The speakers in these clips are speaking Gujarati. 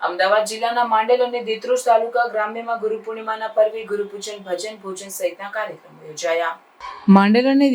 અમદાવાદ જિલ્લાના માંડેલ અને દેત્રોજ તાલુકા ગ્રામ્યમાં ગુરુ પૂર્ણિમાના પર્વે ગુરુપૂજન, ભજન, ભોજન સહિતના કાર્યક્રમો યોજાયા. માંડલ અને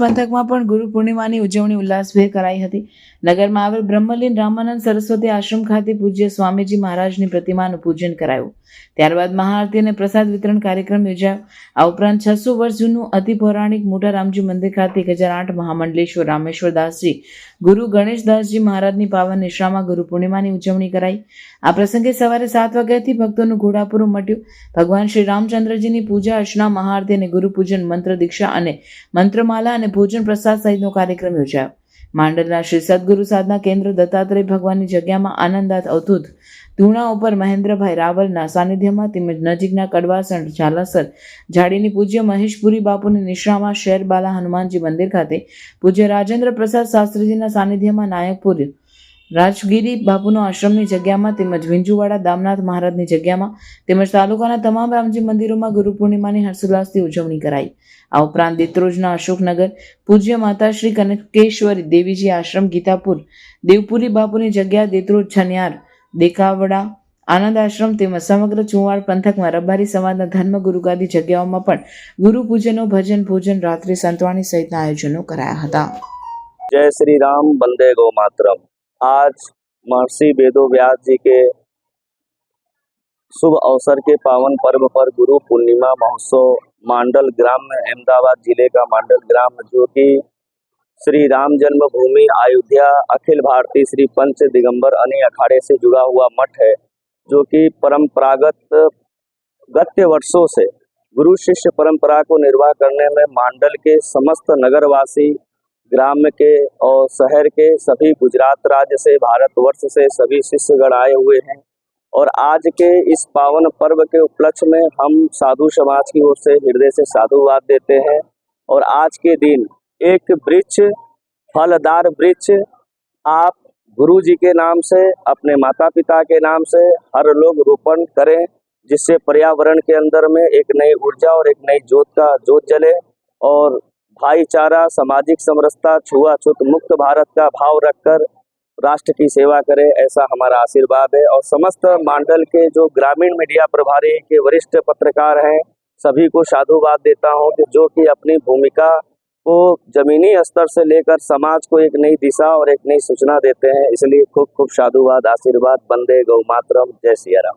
પંથકમાં પણ ગુરુ પૂર્ણિમાની ઉજવણી ઉલ્લાસભેર કરાઈ હતી. નગરમાં આવેલ બ્રહ્મલીન રામાનંદ સરસ્વતી આશ્રમ ખાતે પૂજ્ય સ્વામીજી મહારાજની પ્રતિમાનું પૂજન કરાયું. ત્યારબાદ મહાઆરતી અને પ્રસાદ વિતરણ કાર્યક્રમ યોજાયો. આ ઉપરાંત છસો વર્ષ જૂનું અતિ પૌરાણિક મોટા રામજી મંદિર ખાતે એક હજાર આઠ મહામંડલેશ્વર રામેશ્વર દાસજી, ગુરુ ગણેશદાસજી મહારાજની પાવન નિશ્રામાં ગુરુ પૂર્ણિમાની ઉજવણી કરાઈ. આ પ્રસંગે સવારે સાત વાગ્યાથી ભક્તોનું ઘોડાપુર મટ્યું. ભગવાન શ્રી રામચંદ્રજીની પૂજા, અર્ચના, મહાઆરતી અને ગુરુ પૂજન મંત્ર, દીક્ષા અને મંત્રમાલા અને ભોજન પ્રસાદ સહિતનો કાર્યક્રમ યોજાયો. માંડલના શ્રી સદગુરુ સાધના કેન્દ્ર દત્તાત્રેય ભગવાનની જગ્યામાં આનંદાત અવધૂત ધૂણા ઉપર મહેન્દ્રભાઈ રાવલના સાનિધ્યમાં તેમજ નજીકના કડવાસણ ઝાલાસર ઝાડીની પૂજ્ય મહેશપુરી બાપુની નિશ્રામાં શેરબાલા હનુમાનજી મંદિર ખાતે પૂજ્ય રાજેન્દ્ર પ્રસાદ શાસ્ત્રીજીના સાનિધ્યમાં નાયકપુર રાજગીરી બાપુનો આશ્રમની જગ્યામાં તેમજ વિંજુવાડા દામનાથ મહારાજની જગ્યામાં તેમજ તાલુકાના તમામ રામજી મંદિરોમાં ગુરુ પૂર્ણિમાની હર્ષોલ્લાસથી ઉજવણી કરાઈ. આ ઉપરાંત દેત્રોજના અશોકનગર, પૂજ્ય માતા કનકેશ્વરી દેવીજી આશ્રમ ગીતાપુર, દેવપુરી બાપુની જગ્યા દેત્રોજ છનિયાર, દેખાવડા, આનંદ આશ્રમ તેમજ સમગ્ર ચુવાડ પંથકમાં રબારી સમાજના ધર્મ ગુરુગાદી જગ્યાઓમાં પણ ગુરુ પૂજનો, ભજન, ભોજન, રાત્રે સંતવાણી સહિતના આયોજનો કરાયા હતા. જય શ્રી રામ બંદે ગો માતરમ आज महर्षि वेदो व्यास जी के शुभ अवसर के पावन पर्व पर गुरु पूर्णिमा महोत्सव मांडल ग्राम में अहमदाबाद ज़िले का मांडल ग्राम जो कि श्री राम जन्मभूमि अयोध्या, अखिल भारतीय श्री पंच दिगंबर अनी अखाड़े से जुड़ा हुआ मठ है, जो कि परंपरागत गत्य वर्षों से गुरु शिष्य परंपरा को निर्वाह करने में मांडल के समस्त नगरवासी ग्राम के और शहर के सभी गुजरात राज्य से, भारतवर्ष से सभी शिष्यगण आए हुए हैं। और आज के इस पावन पर्व के उपलक्ष्य में हम साधु समाज की ओर से हृदय से साधुवाद देते हैं। और आज के दिन एक वृक्ष, फलदार वृक्ष, आप गुरु जी के नाम से, अपने माता पिता के नाम से हर लोग रोपण करें, जिससे पर्यावरण के अंदर में एक नई ऊर्जा और एक नई जोत का जोत जले। और भाईचारा, सामाजिक समरसता, छुआछूत मुक्त भारत का भाव रखकर राष्ट्र की सेवा करें, ऐसा हमारा आशीर्वाद है। और समस्त मंडल के जो ग्रामीण मीडिया प्रभारी के वरिष्ठ पत्रकार हैं, सभी को साधुवाद देता हूँ कि जो कि अपनी भूमिका को जमीनी स्तर से लेकर समाज को एक नई दिशा और एक नई सूचना देते हैं। इसलिए खूब खूब साधुवाद, आशीर्वाद बंदे गौ मातरम जय सिया राम।